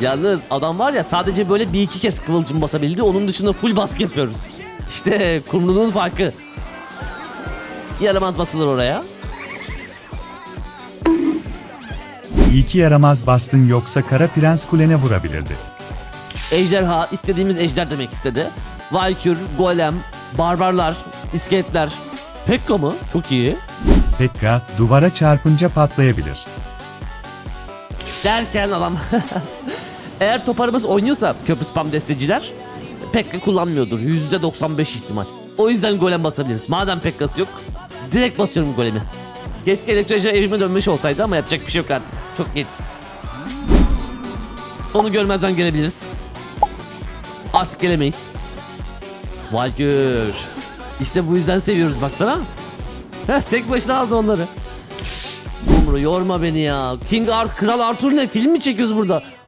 Yalnız adam var ya sadece böyle bir iki kez kıvılcım basabildi. Onun dışında full baskı yapıyoruz. İşte kumrunun farkı. Yaramaz basılır oraya. İyi ki yaramaz bastın yoksa Kara Prens kulene vurabilirdi. Ejderha istediğimiz ejder demek istedi. Valkür, Golem, Barbarlar, iskeletler. Pekka mı? Çok iyi. Pekka, duvara çarpınca patlayabilir. Derken adam eğer toparımız oynuyorsa köprü spam desteciler Pekka kullanmıyordur. %95 ihtimal. O yüzden golem basabiliriz. Madem Pekka'sı yok direkt basıyorum golemi. Keşke elektroloji evime dönmüş olsaydı ama yapacak bir şey yok artık. Çok geç. Onu görmezden gelebiliriz. Artık gelemeyiz. Valkür. İşte bu yüzden seviyoruz baksana. Heh, tek başına aldı onları. Umru yorma beni ya. King Art, Kral Arthur ne? Film mi çekiyoruz burada?